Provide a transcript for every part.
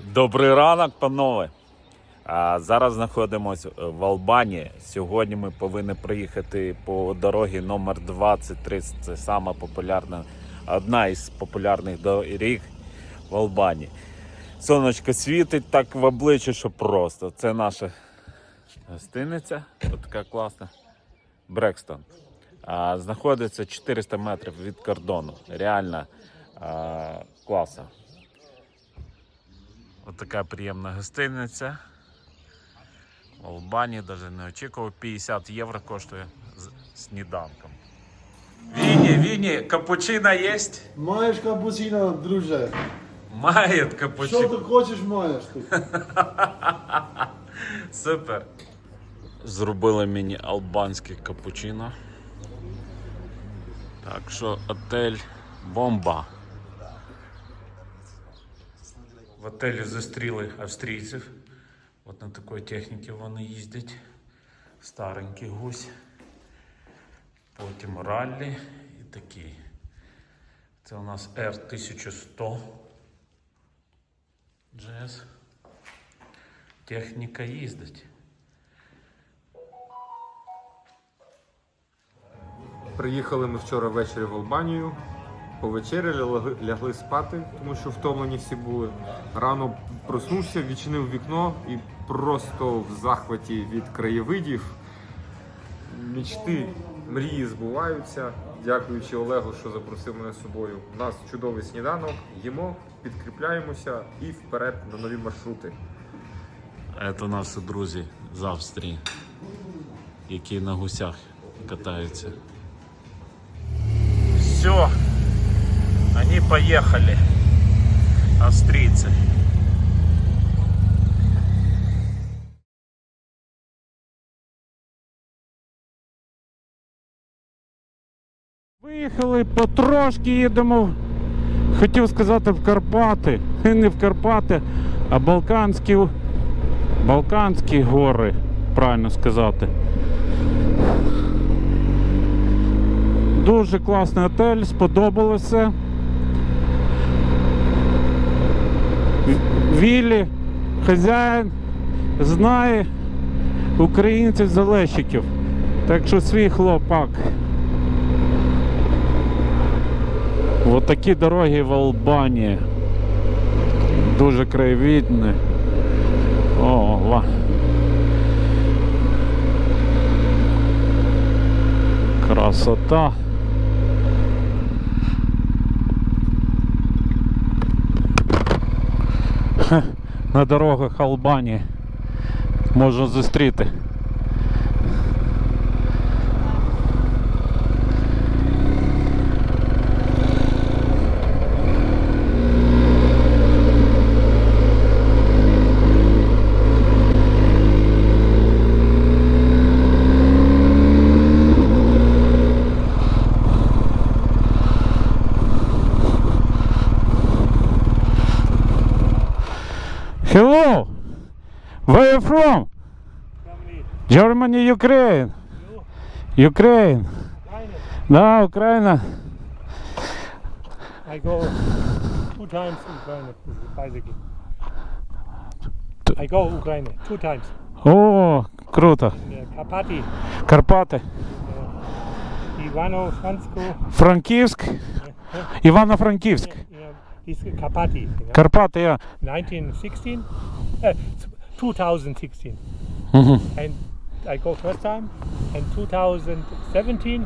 Добрий ранок, панове. Зараз знаходимося в Албанії. Сьогодні ми повинні приїхати по дорогі номер 23. Це сама популярна, одна із популярних доріг в Албанії. Сонечко світить так в обличчя, що просто. Це наша гостиниця, от така класна. Брекстон. А, знаходиться 400 метрів від кордону. Реально а, класа. Ось така приємна гостиниця. В Албанії навіть не очікував. 50 євро коштує з сніданком. Віні, Віні, капучино є? Маєш капучино, друже. Має Що капучино. ти хочеш, маєш тут. Супер. Зробили мені албанське капучино. Так що отель бомба. Отелі зустріли австрійців. От на такій техніці вони їздять. Старенький гусь. Потім раллі і такий. Це у нас R1100 GS. Техніка їздить. Приїхали ми вчора ввечері в Албанію. Повечеряли, лягли, спати, тому що втомлені всі були. Рано проснувся, відчинив вікно і просто в захваті від краєвидів. Мічти, мрії збуваються. Дякуючи Олегу, що запросив мене з собою. У нас чудовий сніданок, їмо, підкріпляємося і вперед на нові маршрути. Це наші друзі з Австрії, які на гусях катаються. Все, они поехали. Австрийцы. Виїхали потрошки, їдемо, хотів сказати в Карпати. Не в Карпати, а Балканські, Балканські гори, правильно сказати. Дуже класний отель, сподобалося. В- Віллі, хазяїн знає українців залещиків. Так що свій хлопак. Ось такі дороги в Албанії. Дуже краєвидні. О, ва. Красота. На дорогах Албанії можна зустріти. Hello! Where are you from? Germany, Ukraine. Ukraine. Да, Україна. I go two times Ukraine bicycle. T- I go Ukraine two times. О, круто. In uh, Karpaty, Карпати. Ivano-Fransko, Франківськ. Івано-Франківськ. He's Karpati. You know? Karpati, yeah. 1916, uh, 2016. Mm-hmm. And I go first time. And 2017,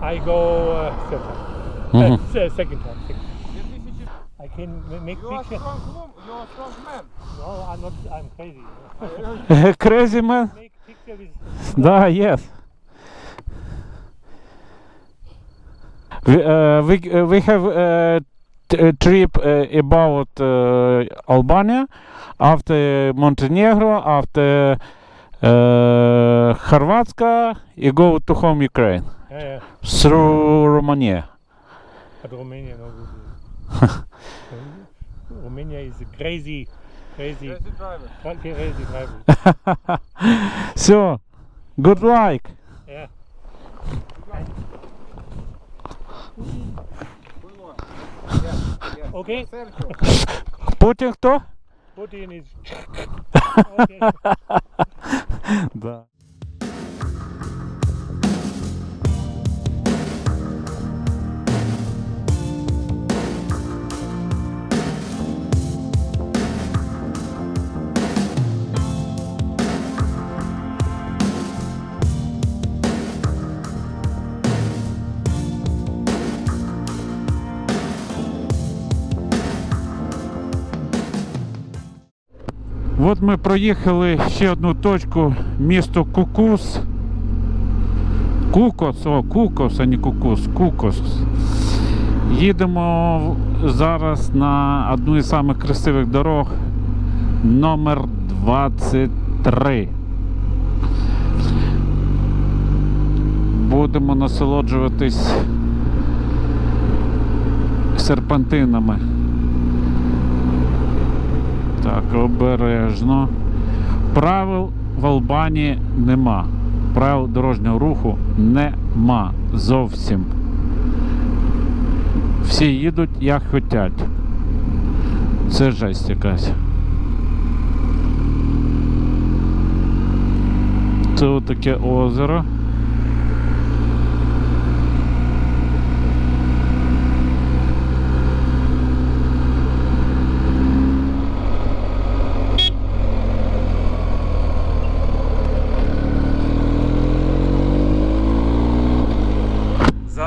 I go uh, third time. Uh, mm-hmm. Uh, second time. Second. I can make you picture. Are strong, you are strong man. No, I'm not. I'm crazy. crazy man. Make picture yes. We, uh, we, uh, we have uh, trip uh, about uh, Albania, after Montenegro, after uh, Хорватska, you go to home Ukraine Yeah, yeah. through Romania. But Romania, no good. Romania is a crazy, crazy, crazy, crazy driver. so, good luck. Yeah. Okay. Путін хто? put in is. okay. Да. От ми проїхали ще одну точку, місто Кукус. Кукос, о, Кукос, а не Кукус, Кукос. Їдемо зараз на одну із самих красивих дорог номер 23. Будемо насолоджуватись серпантинами. Так, обережно. Правил в Албанії нема. Правил дорожнього руху нема зовсім. Всі їдуть як хочуть. Це жесть якась. Це отаке озеро.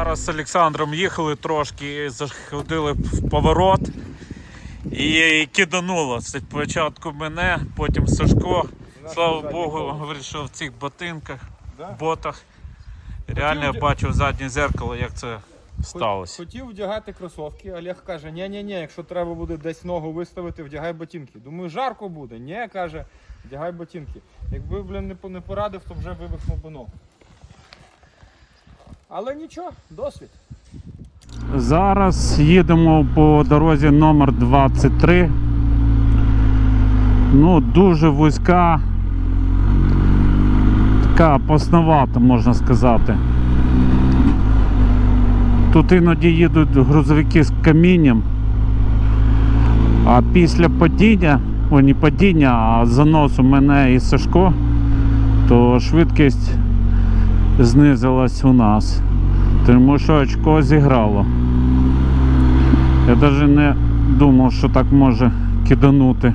Зараз з Олександром їхали трошки, заходили в поворот і кидануло. Спочатку мене, потім Сашко. Слава Богу, говорить, що в цих ботинках, ботах. Реально я бачив заднє зеркало, як це сталося. Хотів вдягати кросовки, Олег каже: ні ні ні якщо треба буде десь ногу виставити, вдягай ботинки. Думаю, жарко буде. Ні, каже, вдягай ботинки. Якби, блін, не не порадив, то вже вивихнув би ногу. Але нічого, досвід. Зараз їдемо по дорозі номер 23. Ну, дуже вузька. Така посновата, можна сказати. Тут іноді їдуть грузовики з камінням. А після падіння, о, не падіння, а заносу мене і Сашко, то швидкість знизилась у нас. Тому що очко зіграло. Я навіть не думав, що так може киданути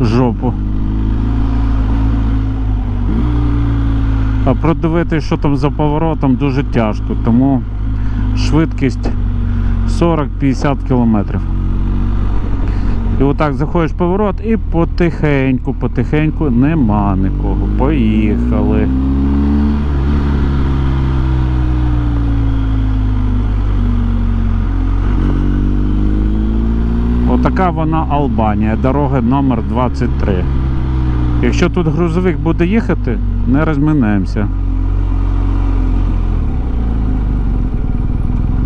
жопу. А продивитися, що там за поворотом, дуже тяжко, тому швидкість 40-50 км. І отак заходиш в поворот і потихеньку, потихеньку нема нікого. Поїхали. Отака вона Албанія, дорога номер 23. Якщо тут грузовик буде їхати, не розминемося.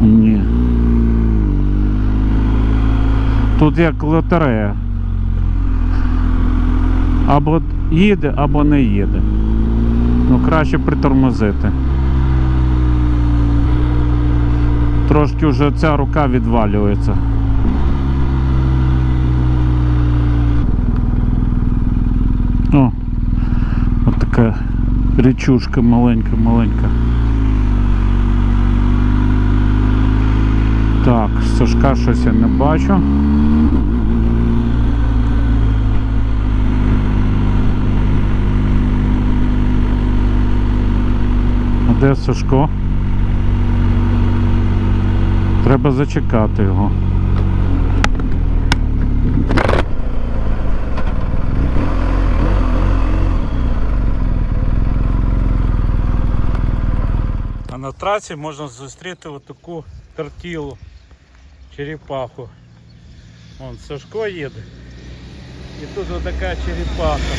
Ні. Тут як лотерея. Або їде, або не їде. Ну краще притормозити. Трошки вже ця рука відвалюється. О, от така річушка маленька-маленька. Так, Сашка щось я не бачу. А де Сашко? Треба зачекати його. трасі можна зустріти отаку тортілу, черепаху. Вон Сашко їде. І тут отака черепаха.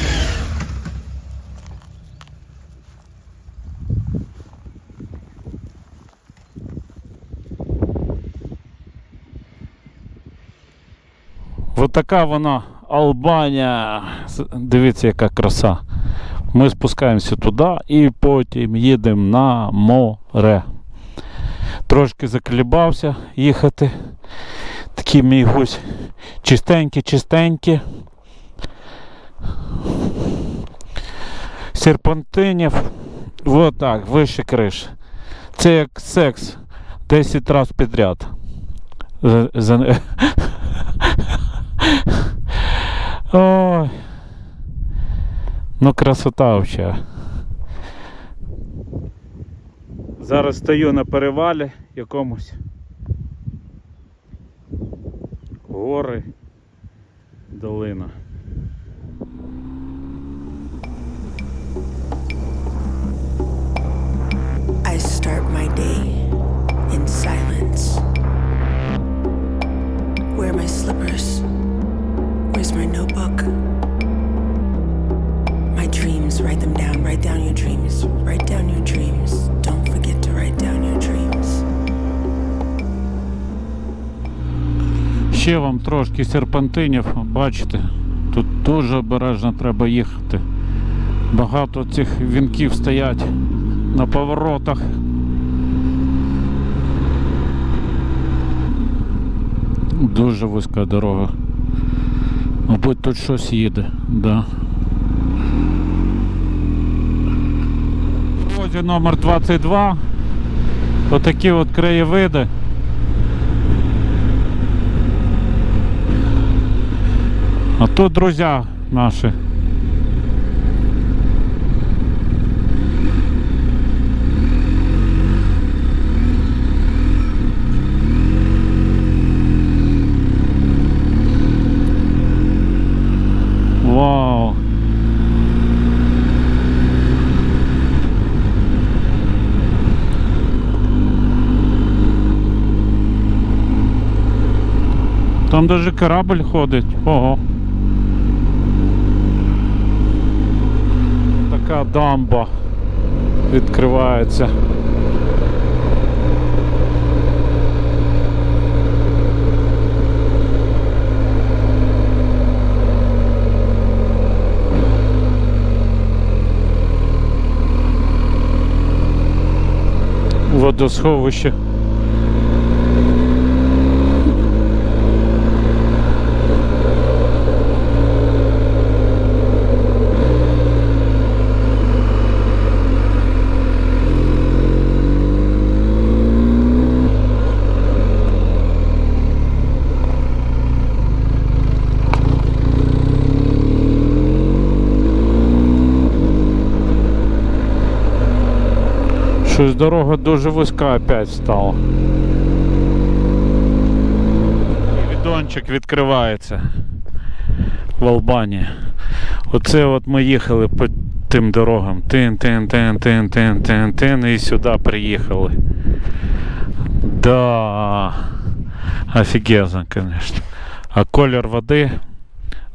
Отака вона Албанія. С- Дивіться, яка краса. Ми спускаємося туди і потім їдемо на море. Трошки заклібався їхати. Такий мій гусь чистенький, чистенький. Серпантинів. Отак, вище криш. Це як секс 10 разів підряд. Ой. Ну, красота взагалі. Зараз стою на перевалі якомусь. Гори, долина. I start my day in silence. Where are my slippers? Where's my notebook? Dreams, write them down. Write down your dreams. Write down your dreams. Don't forget to write down your dreams. Ще вам трошки серпантинів, бачите, тут дуже обережно треба їхати. Багато цих вінків стоять на поворотах. Дуже вузька дорога. Мабуть, тут щось їде, да. Дорозі номер 22. Отакі от краєвиди. А тут друзья наши. Вау. Там даже корабль ходить. Ого. Така дамба відкривається. Водосховище. Щось дорога дуже вузька опять стала. Відончик відкривається в Албанії. Оце от ми їхали по тим дорогам. Тин, тин, тин, тин, тин, тин, тин, і сюди приїхали. Да. Офігезно, звісно. А колір води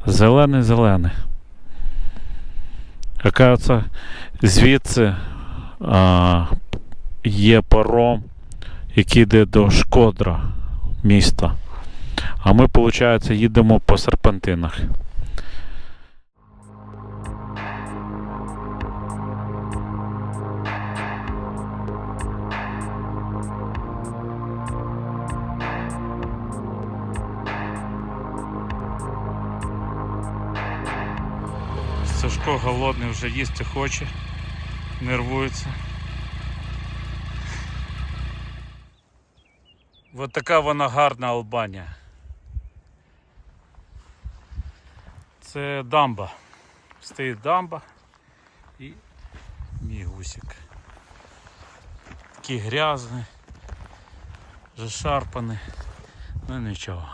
зелений-зелений. Оказується, звідси а, є паром, який йде до Шкодра міста. А ми, виходить, їдемо по серпантинах. Сашко голодний вже їсти хоче, нервується. Ось така вона гарна Албанія. Це дамба. Стоїть дамба і мій гусик. Такий грязний, зашарпаний, ну нічого.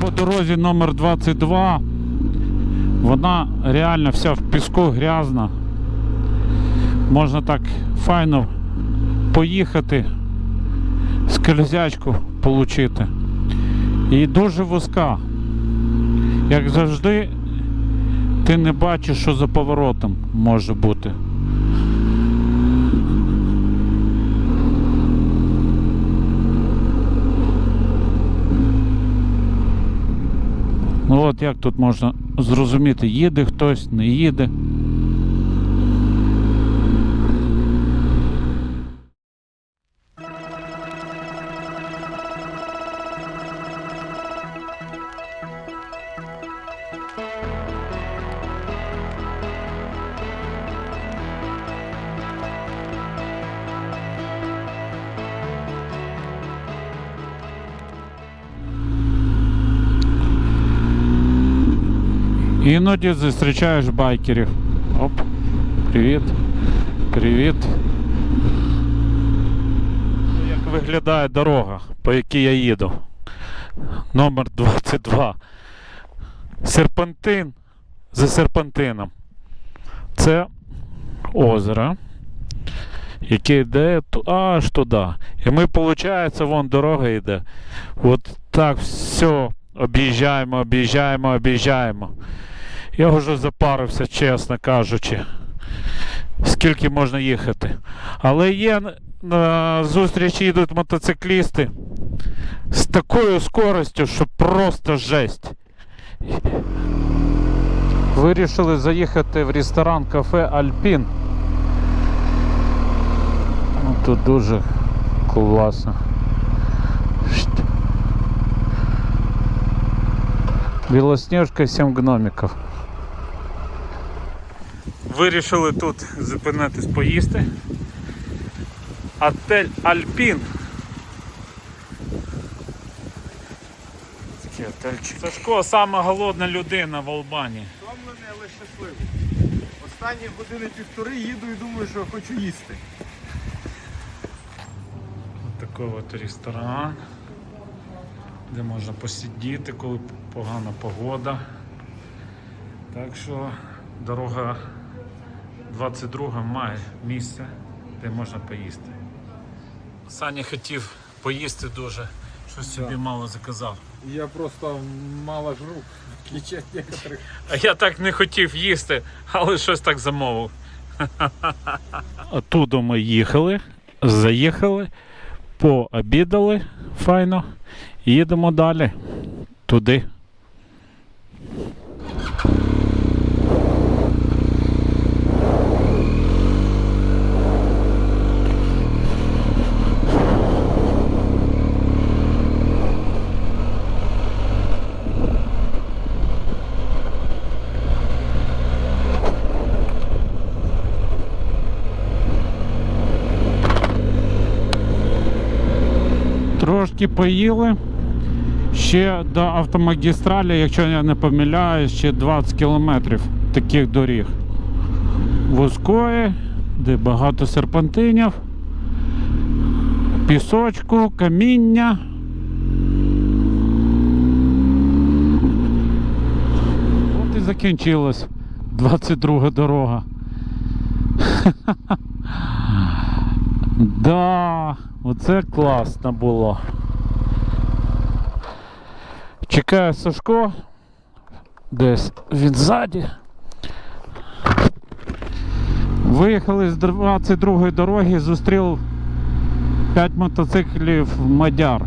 По дорозі номер 22 вона реально вся в піску грязна. Можна так файно поїхати, скользячку отримати. І дуже вузька. Як завжди, ти не бачиш, що за поворотом може бути. Ну от як тут можна зрозуміти, їде хтось, не їде. Іноді зустрічаєш байкерів. Оп. Привіт. Привіт. Як виглядає дорога, по якій я їду. Номер 22. Серпантин за серпантином. Це озеро, яке йде аж туди. І ми, виходить, вон дорога йде. От так все об'їжджаємо, об'їжджаємо, об'їжджаємо. Я вже запарився, чесно кажучи. Скільки можна їхати. Але є на зустрічі йдуть мотоциклісти з такою скоростю, що просто жесть. Вирішили заїхати в ресторан кафе Альпін. Ну, Тут дуже класно. Шт. Білосніжка, 7 гномиків. Вирішили тут зупинитись поїсти. Отель Альпін. Такий отельчик. Сашко сама голодна людина в Албанії. Втомлений, але щасливий. Останні години півтори їду і думаю, що хочу їсти. Такий от ресторан, де можна посидіти, коли погана погода. Так що дорога 22 має місце, де можна поїсти. Саня хотів поїсти дуже, щось собі мало заказав. Я просто мало жру, в отличие от некоторых. А я так не хотів їсти, але щось так замовив. Оттуда ми їхали, заїхали, пообідали файно, і їдемо далі. Туди. Трошки поїли. Ще до автомагістралі, якщо я не помиляюсь, ще 20 кілометрів таких доріг. Вузької, де багато серпантинів, пісочку, каміння. От і закінчилась 22 дорога. Да, оце класно було. Чекає Сашко. Десь він ззаді. Виїхали з 22-ї дороги, зустрів 5 мотоциклів Мадяр.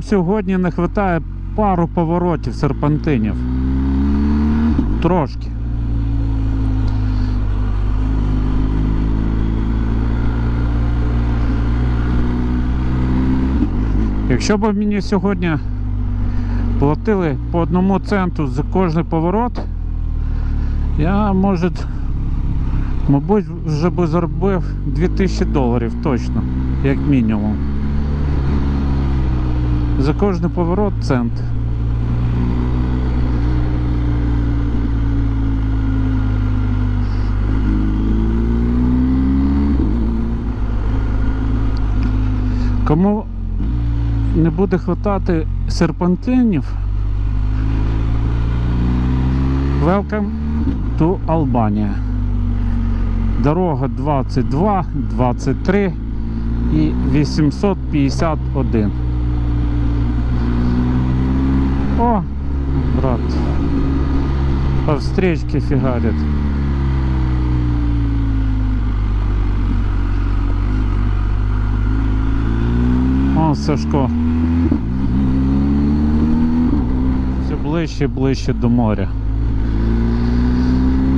Нам сьогодні не вистачає пару поворотів серпантинів. Трошки. Якщо б мені сьогодні платили по одному центу за кожний поворот, я може, мабуть, вже би заробив 2000 доларів точно, як мінімум. За кожний поворот цент. Кому не буде хватати серпантинів, Welcome to Albania. Дорога 22, 23 і 851. О, брат. По встречке фигарит. О, Сашко. Все ближче і ближче до моря.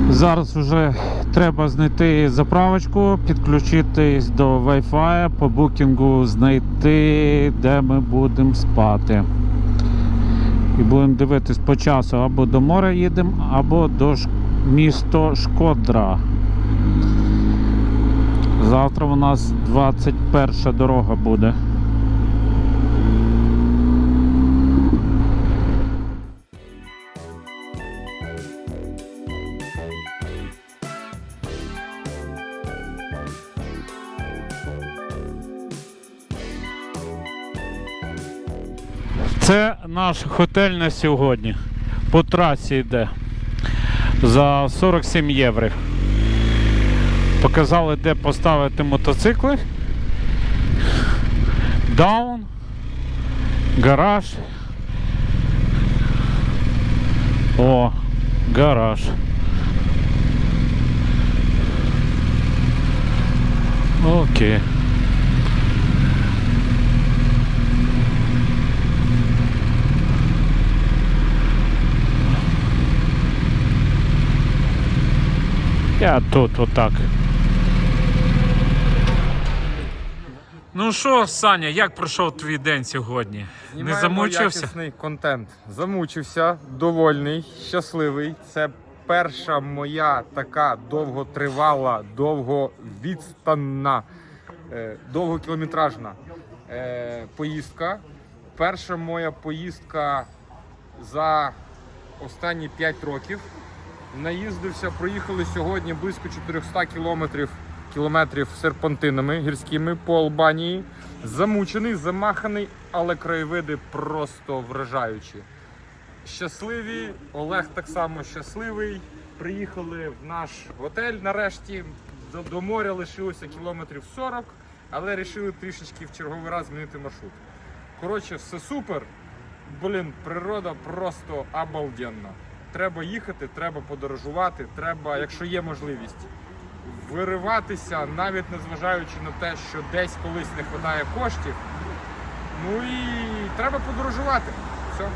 Зараз вже треба знайти заправочку, підключитись до Wi-Fi, по букінгу знайти, де ми будемо спати. І будемо дивитись по часу або до моря їдемо, або до Ш... місто Шкодра. Завтра у нас 21 дорога буде. Наш готель на сьогодні. По трасі йде за 47 євро. Показали, де поставити мотоцикли. Даун, гараж. О, гараж. Окей. Я тут отак. Ну що, Саня, як пройшов твій день сьогодні? Не Знімаємо замучився? якісний контент. Замучився, довольний, щасливий. Це перша моя така довготривала, довговідстанна, е, довгокілометражна е, поїздка. Перша моя поїздка за останні 5 років. Наїздився, проїхали сьогодні близько 400 кілометрів кілометрів серпантинами гірськими по Албанії. Замучений, замаханий, але краєвиди просто вражаючі. Щасливі, Олег так само щасливий. Приїхали в наш готель нарешті. До, моря лишилося кілометрів 40, але вирішили трішечки в черговий раз змінити маршрут. Коротше, все супер. Блін, природа просто обалденна. Треба їхати, треба подорожувати, треба, якщо є можливість, вириватися, навіть незважаючи на те, що десь колись не вистачає коштів. Ну і треба подорожувати. Все.